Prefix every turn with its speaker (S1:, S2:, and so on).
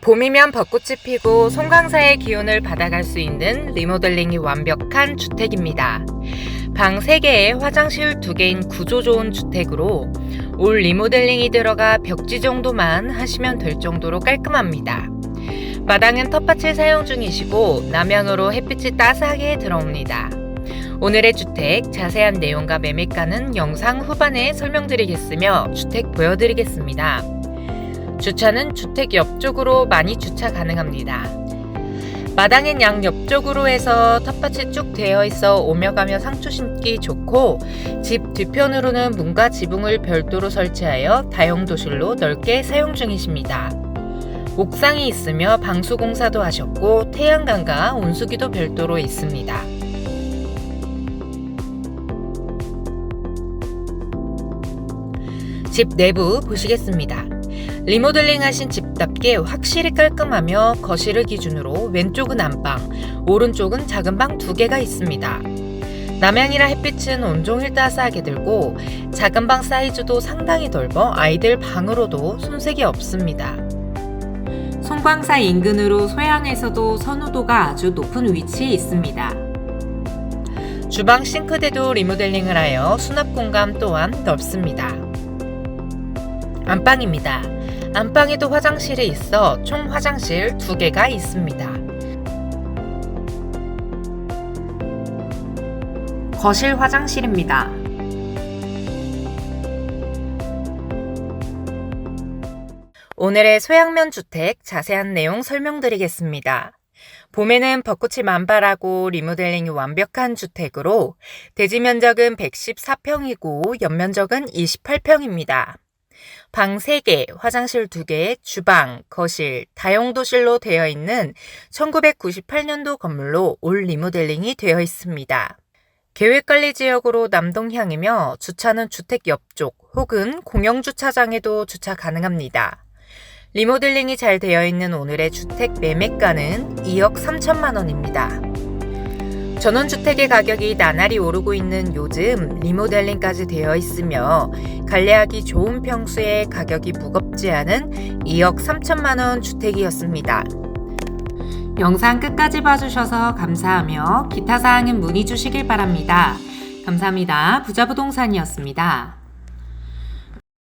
S1: 봄이면 벚꽃이 피고 송강사의 기운을 받아갈 수 있는 리모델링이 완벽한 주택입니다. 방 3개에 화장실 2개인 구조 좋은 주택으로 올 리모델링이 들어가 벽지 정도만 하시면 될 정도로 깔끔합니다. 마당은 텃밭을 사용 중이시고 남향으로 햇빛이 따스하게 들어옵니다. 오늘의 주택 자세한 내용과 매매가는 영상 후반에 설명드리겠으며 주택 보여드리겠습니다. 주차는 주택 옆쪽으로 많이 주차 가능합니다. 마당은 양 옆쪽으로 해서 텃밭이 쭉 되어 있어 오며 가며 상추 심기 좋고 집 뒤편으로는 문과 지붕을 별도로 설치하여 다용도실로 넓게 사용 중이십니다. 옥상이 있으며 방수 공사도 하셨고 태양광과 온수기도 별도로 있습니다. 집 내부 보시겠습니다. 리모델링 하신 집답게 확실히 깔끔하며 거실을 기준으로 왼쪽은 안방, 오른쪽은 작은 방 두 개가 있습니다. 남향이라 햇빛은 온종일 따스하게 들고 작은 방 사이즈도 상당히 넓어 아이들 방으로도 손색이 없습니다. 송광사 인근으로 소양에서도 선호도가 아주 높은 위치에 있습니다. 주방 싱크대도 리모델링을 하여 수납 공간 또한 넓습니다. 안방입니다. 안방에도 화장실이 있어 총 화장실 두 개가 있습니다. 거실 화장실입니다. 오늘의 소양면 주택 자세한 내용 설명드리겠습니다. 봄에는 벚꽃이 만발하고 리모델링이 완벽한 주택으로 대지 면적은 114평이고 연면적은 28평입니다. 방 3개, 화장실 2개, 주방, 거실, 다용도실로 되어 있는 1998년도 건물로 올 리모델링이 되어 있습니다. 계획관리 지역으로 남동향이며 주차는 주택 옆쪽 혹은 공영주차장에도 주차 가능합니다. 리모델링이 잘 되어 있는 오늘의 주택 매매가는 2억 3천만 원입니다. 전원주택의 가격이 나날이 오르고 있는 요즘 리모델링까지 되어 있으며 관리하기 좋은 평수에 가격이 무겁지 않은 2억 3천만 원 주택이었습니다. 영상 끝까지 봐주셔서 감사하며 기타 사항은 문의 주시길 바랍니다. 감사합니다. 부자부동산이었습니다.